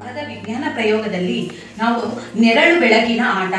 ಆದ ವಿಜ್ಞಾನ ಪ್ರಯೋಗದಲ್ಲಿ ನಾವು ನೆರಳು ಬೆಳಕಿನ ಆಟ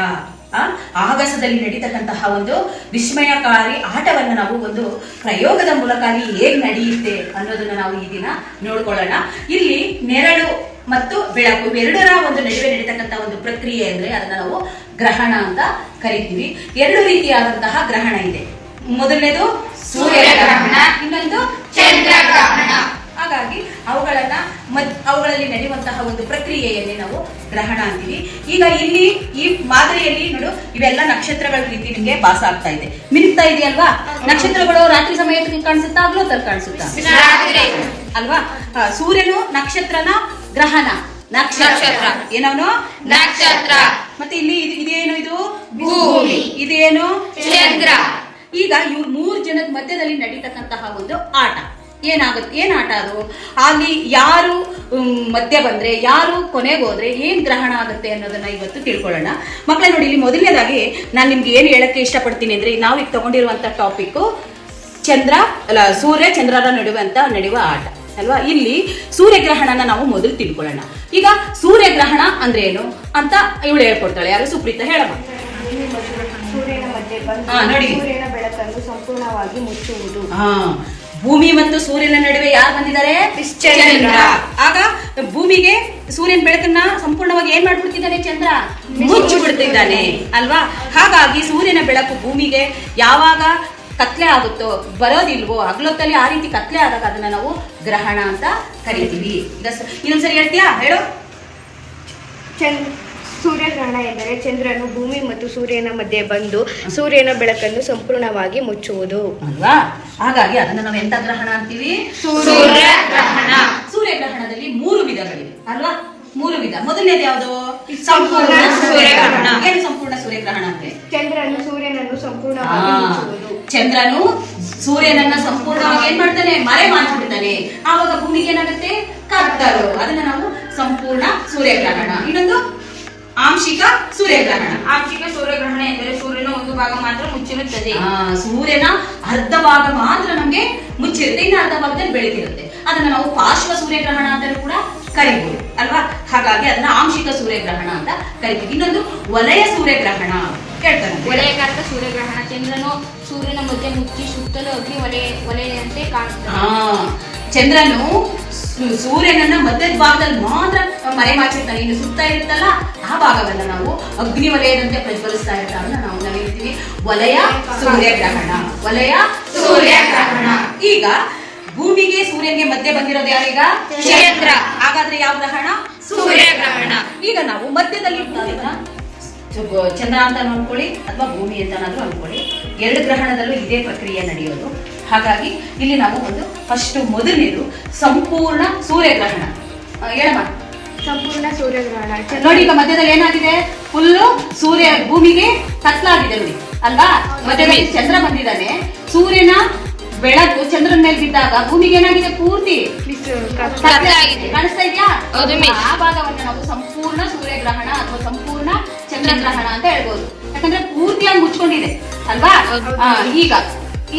ಆಗಸದಲ್ಲಿ ನಡೀತಕ್ಕಂತಹ ಒಂದು ವಿಸ್ಮಯಕಾರಿ ಆಟವನ್ನು ನಾವು ಒಂದು ಪ್ರಯೋಗದ ಮೂಲಕ ಅಲ್ಲಿ ಹೇಗ್ ನಡೆಯುತ್ತೆ ಅನ್ನೋದನ್ನ ನಾವು ಈ ದಿನ ನೋಡ್ಕೊಳ್ಳೋಣ. ಇಲ್ಲಿ ನೆರಳು ಮತ್ತು ಬೆಳಕು ಎರಡರ ಒಂದು ನಡುವೆ ನಡೀತಕ್ಕಂತಹ ಒಂದು ಪ್ರಕ್ರಿಯೆ ಅಂದ್ರೆ ಅದನ್ನ ನಾವು ಗ್ರಹಣ ಅಂತ ಕರಿತೀವಿ. ಎರಡು ರೀತಿಯಾದಂತಹ ಗ್ರಹಣ ಇದೆ. ಮೊದಲನೇದು ಸೂರ್ಯಗ್ರಹಣ, ಇನ್ನೊಂದು ಚಂದ್ರಗ್ರಹಣ. ಹಾಗಾಗಿ ಅವುಗಳನ್ನ ಮದ್ ಅವುಗಳಲ್ಲಿ ನಡೆಯುವಂತಹ ಒಂದು ಪ್ರಕ್ರಿಯೆಯಲ್ಲಿ ನಾವು ಗ್ರಹಣ ಅಂತೀವಿ. ಈಗ ಇಲ್ಲಿ ಈ ಮಾದರಿಯಲ್ಲಿ ನೋಡು ಇವೆಲ್ಲ ನಕ್ಷತ್ರಗಳ ರೀತಿ ನಿಮ್ಗೆ ಭಾಸ ಆಗ್ತಾ ಇದೆ. ಮಿನುಗ್ತಾ ಇದೆಯಲ್ವಾ? ನಕ್ಷತ್ರಗಳು ರಾತ್ರಿ ಸಮಯದಲ್ಲಿ ಕಾಣಿಸುತ್ತಾ ಆಗ್ಲೊತ್ತಲ್ಲಿ ಕಾಣಿಸುತ್ತಾ? ರಾತ್ರಿ. ಅಲ್ವಾ? ಸೂರ್ಯನು ನಕ್ಷತ್ರನ ಗ್ರಹಣ ನಕ್ಷತ್ರ. ಏನವನು? ನಕ್ಷತ್ರ. ಮತ್ತೆ ಇಲ್ಲಿ ಇದು- ಇದೇನು ಇದು? ಭೂಮಿ. ಇದೇನು? ಚಂದ್ರ. ಈಗ ಇವ್ರ ಮೂರು ಜನದ ಮಧ್ಯದಲ್ಲಿ ನಡೀತಕ್ಕಂತಹ ಒಂದು ಆಟ. ಏನಾಗುತ್ತೆ ಏನ್ ಆಟ ಅದು? ಅಲ್ಲಿ ಯಾರು ಮಧ್ಯ ಬಂದ್ರೆ ಯಾರು ಕೊನೆಗೆ ಹೋದರೆ ಏನು ಗ್ರಹಣ ಆಗುತ್ತೆ ಅನ್ನೋದನ್ನ ಇವತ್ತು ತಿಳ್ಕೊಳ್ಳೋಣ. ಮಕ್ಕಳೇ ನೋಡಿ ಇಲ್ಲಿ ಮೊದಲನೇದಾಗಿ ನಾನು ನಿಮ್ಗೆ ಏನು ಹೇಳಕ್ಕೆ ಇಷ್ಟಪಡ್ತೀನಿ ಅಂದ್ರೆ ನಾವು ಈಗ ತಗೊಂಡಿರುವಂತ ಟಾಪಿಕ್ ಚಂದ್ರ ಅಲ್ಲ ಸೂರ್ಯ ಚಂದ್ರರ ನಡುವೆ ಅಂತ ನಡೆಯುವ ಆಟ ಅಲ್ವಾ? ಇಲ್ಲಿ ಸೂರ್ಯಗ್ರಹಣನ ನಾವು ಮೊದಲು ತಿಳ್ಕೊಳ್ಳೋಣ. ಈಗ ಸೂರ್ಯಗ್ರಹಣ ಅಂದ್ರೆ ಏನು ಅಂತ ಇವಳು ಹೇಳ್ಕೊಡ್ತಾಳೆ ಯಾರು? ಸುಪ್ರೀತ ಹೇಳಮ್ಮ. ಸೂರ್ಯನ ಮಧ್ಯೆ ಬಂದು ಸೂರ್ಯನ ಬೆಳಕನ್ನು ಸಂಪೂರ್ಣವಾಗಿ ಮುಚ್ಚುವುದು. ಹಾ. ಭೂಮಿ ಮತ್ತು ಸೂರ್ಯನ ನಡುವೆ ಯಾರು ಬಂದಿದ್ದಾರೆ? ಚಂದ್ರ. ಆಗ ಭೂಮಿಗೆ ಸೂರ್ಯನ ಬೆಳಕನ್ನ ಸಂಪೂರ್ಣವಾಗಿ ಏನ್ ಮಾಡ್ಬಿಡ್ತಿದ್ದಾನೆ ಚಂದ್ರ? ಮುಚ್ಚಿಬಿಡ್ತಿದ್ದಾನೆ. ಅಲ್ವಾ? ಹಾಗಾಗಿ ಸೂರ್ಯನ ಬೆಳಕು ಭೂಮಿಗೆ ಯಾವಾಗ ಕತ್ಲೆ ಆಗುತ್ತೋ ಬರೋದಿಲ್ವೋ ಹಗ್ಲೊತ್ತಲ್ಲಿ ಆ ರೀತಿ ಕತ್ಲೆ ಆದಾಗ ಅದನ್ನ ನಾವು ಗ್ರಹಣ ಅಂತ ಕರಿತೀವಿ. ಈಗ ಇನ್ನೊಂದ್ಸರಿ ಹೇಳ್ತೀಯಾ? ಹೇಳು. ಚಂದ್ ಸೂರ್ಯಗ್ರಹಣ ಎಂದರೆ ಚಂದ್ರನು ಭೂಮಿ ಮತ್ತು ಸೂರ್ಯನ ಮಧ್ಯೆ ಬಂದು ಸೂರ್ಯನ ಬೆಳಕನ್ನು ಸಂಪೂರ್ಣವಾಗಿ ಮುಚ್ಚುವುದು. ಅಲ್ವಾ? ಹಾಗಾಗಿ ಅದನ್ನ ನಾವು ಎಂತ ಗ್ರಹಣ ಅಂತೀವಿ? ಸೂರ್ಯಗ್ರಹಣ. ಸೂರ್ಯಗ್ರಹಣದಲ್ಲಿ ಮೂರು ವಿಧಗಳಿವೆ. ಅಲ್ವಾ? ಮೂರು ವಿಧ. ಮೊದಲನೇದು ಯಾವುದು? ಸಂಪೂರ್ಣ ಸೂರ್ಯಗ್ರಹಣ. ಏನು ಸಂಪೂರ್ಣ ಸೂರ್ಯಗ್ರಹಣ ಅಂದ್ರೆ? ಚಂದ್ರನು ಸೂರ್ಯನನ್ನು ಸಂಪೂರ್ಣವಾಗಿ ಮುಚ್ಚುವುದು. ಚಂದ್ರನು ಸೂರ್ಯನನ್ನ ಸಂಪೂರ್ಣವಾಗಿ ಏನ್ ಮಾಡ್ತಾನೆ? ಮರೆ ಮಾಡ್ಬಿಡ್ತಾನೆ. ಆವಾಗ ಭೂಮಿಗೆ ಏನಾಗುತ್ತೆ? ಕತ್ತಲು ಅದನ್ನ ನಾವು ಸಂಪೂರ್ಣ ಸೂರ್ಯಗ್ರಹಣ. ಇನ್ನೊಂದು ಆಂಶಿಕ ಸೂರ್ಯಗ್ರಹಣ. ಆಂಶಿಕ ಸೂರ್ಯಗ್ರಹಣ ಎಂದರೆ ಸೂರ್ಯನ ಒಂದು ಭಾಗ ಮಾತ್ರ ಮುಚ್ಚಿರುತ್ತದೆ. ಆ, ಸೂರ್ಯನ ಅರ್ಧ ಭಾಗ ಮಾತ್ರ ನಮ್ಗೆ ಮುಚ್ಚಿರುತ್ತೆ ಇನ್ನು ಅರ್ಧ ಭಾಗದಲ್ಲಿ ಬೆಳಕಿರುತ್ತೆ. ಅದನ್ನ ನಾವು ಪಾರ್ಶ್ವ ಸೂರ್ಯಗ್ರಹಣ ಅಂತಲೂ ಕೂಡ ಕರಿಬಹುದು ಅಲ್ವಾ? ಹಾಗಾಗಿ ಅದನ್ನ ಆಂಶಿಕ ಸೂರ್ಯಗ್ರಹಣ ಅಂತ ಕರಿತೀವಿ. ಇನ್ನೊಂದು ವಲಯ ಸೂರ್ಯಗ್ರಹಣ ಹೇಳ್ತಾರೆ ವಲಯಕಾರಕ ಸೂರ್ಯಗ್ರಹಣ ಚಂದ್ರನು ಸೂರ್ಯನ ಮಧ್ಯೆ ಮುಚ್ಚಿ ಸುತ್ತಲೂ ಅಗ್ನಿ ವಲಯ ವಲಯದಂತೆ ಆ, ಚಂದ್ರನು ಸೂರ್ಯನನ್ನ ಮಧ್ಯದ ಭಾಗದಲ್ಲಿ ಮಾತ್ರ ಮರೆ ಮಾಚಿರ್ತಾನೆ ಇನ್ನು ಸುತ್ತ ಇರುತ್ತಲ್ಲ, ಆ ಭಾಗವನ್ನ ನಾವು ಅಗ್ನಿ ವಲಯದಂತೆ ಪ್ರಜ್ವಲಿಸ್ತಾ ಇರ್ತಾವನ್ನ ನಾವು ನಾವು ಹೇಳ್ತೀವಿ ವಲಯ ಸೂರ್ಯಗ್ರಹಣ. ವಲಯ ಸೂರ್ಯಗ್ರಹಣ. ಈಗ ಭೂಮಿಗೆ ಸೂರ್ಯನಿಗೆ ಮಧ್ಯೆ ಬಂದಿರೋದು ಯಾರೀಗ ಚಂದ್ರ. ಹಾಗಾದ್ರೆ ಯಾವ ಗ್ರಹಣ? ಸೂರ್ಯಗ್ರಹಣ. ಈಗ ನಾವು ಮಧ್ಯದಲ್ಲಿ ಚಂದ್ರ ಅಂತ ಅನ್ಕೊಳ್ಳಿ ಅಥವಾ ಭೂಮಿ ಅಂತನಾದ್ರೂ ಅನ್ಕೊಳ್ಳಿ. ಎರಡು ಗ್ರಹಣದಲ್ಲೂ ಇದೇ ಪ್ರಕ್ರಿಯೆ ನಡೆಯೋದು. ಹಾಗಾಗಿ ಇಲ್ಲಿ ನಾವು ಒಂದು ಫಸ್ಟ್ ಮೊದಲನೇದು ಸಂಪೂರ್ಣ ಸೂರ್ಯಗ್ರಹಣ. ಹೇಳಮ್ಮ. ಸಂಪೂರ್ಣ ಸೂರ್ಯಗ್ರಹಣ ನೋಡಿ ಈಗ ಮಧ್ಯದಲ್ಲಿ ಏನಾಗಿದೆ? ಫುಲ್ಲು ಸೂರ್ಯ ಭೂಮಿಗೆ ಕತ್ಲಾಗಿದೆ ನೋಡಿ. ಅಲ್ವಾ? ಮಧ್ಯದಲ್ಲಿ ಚಂದ್ರ ಬಂದಿದ್ದಾನೆ. ಸೂರ್ಯನ ಬೆಳಕು ಚಂದ್ರನ ಮೇಲೆ ಬಿದ್ದಾಗ ಭೂಮಿಗೆ ಏನಾಗಿದೆ? ಪೂರ್ತಿ. ಕಾಣಿಸ್ತಾ ಇದೆಯಾ. ಆ ಭಾಗವನ್ನ ನಾವು ಸಂಪೂರ್ಣ ಸೂರ್ಯಗ್ರಹಣ ಅಥವಾ ಸಂಪೂರ್ಣ ಚಂದ್ರಗ್ರಹಣ ಅಂತ ಹೇಳ್ಬೋದು. ಯಾಕಂದ್ರೆ ಪೂರ್ತಿಯಾಗಿ ಮುಚ್ಕೊಂಡಿದೆ. ಅಲ್ವಾ? ಈಗ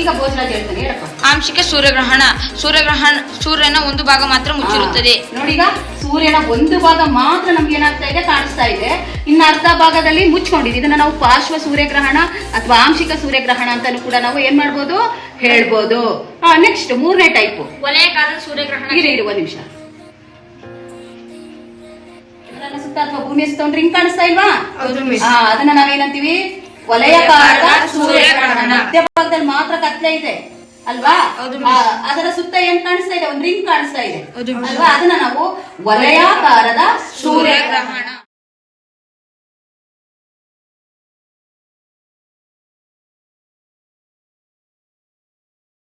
ಈಗ ಭೋಜನ ಹೇಳ್ತಾನೆ ಹೇಳಪ್ಪ. ಆಂಶಿಕ ಸೂರ್ಯಗ್ರಹಣ. ಸೂರ್ಯಗ್ರಹಣ ಸೂರ್ಯನ ಒಂದು ಭಾಗ ಮಾತ್ರ ಮುಚ್ಚಿರುತ್ತದೆ. ನೋಡಿಗ ನೋಡಿ ಈಗ ಸೂರ್ಯನ ಒಂದು ಭಾಗ ಮಾತ್ರ ನಮ್ಗೆ ಏನಾಗ್ತಾ ಇದೆ ಕಾಣಿಸ್ತಾ ಇದೆ. ಇನ್ನು ಅರ್ಧ ಭಾಗದಲ್ಲಿ ಮುಚ್ಕೊಂಡಿದೆ. ಇದನ್ನ ನಾವು ಪಾರ್ಶ್ವ ಸೂರ್ಯಗ್ರಹಣ ಅಥವಾ ಆಂಶಿಕ ಸೂರ್ಯಗ್ರಹಣ ಅಂತಾನು ಕೂಡ ನಾವು ಏನ್ ಮಾಡ್ಬೋದು? ಹೇಳ್ಬೋದು. ನೆಕ್ಸ್ಟ್ ಮೂರನೇ ಟೈಪ್ ವಲಯಕಾರಕ ಸೂರ್ಯಗ್ರಹಣ. ಇರಿ ಇರುವ ನಿಮಿಷ. ಸುತ್ತ ಅಥವಾ ಭೂಮಿಯ ಸುತ್ತ ಒಂದು ರಿಂಗ್ ಕಾಣಿಸ್ತಾ ಇಲ್ವಾ? ಅದನ್ನ ನಾವೇನಂತೀವಿ ವಲಯಕಾರಕ ವಲಯಕಾರಕ ಸೂರ್ಯಗ್ರಹಣ. ಮಧ್ಯ ಭಾಗದಲ್ಲಿ ಮಾತ್ರ ಕತ್ಲೆ ಇದೆ ಅಲ್ವಾ? ಅದರ ಸುತ್ತ ಏನ್ ಕಾಣಿಸ್ತಾ ಇದೆ? ಒಂದ್ ರಿಂಗ್ ಕಾಣಿಸ್ತಾ ಇದೆ ಅಲ್ವಾ? ಅದನ್ನ ನಾವು ವಲಯಾಕಾರದ ಸೂರ್ಯಗ್ರಹಣ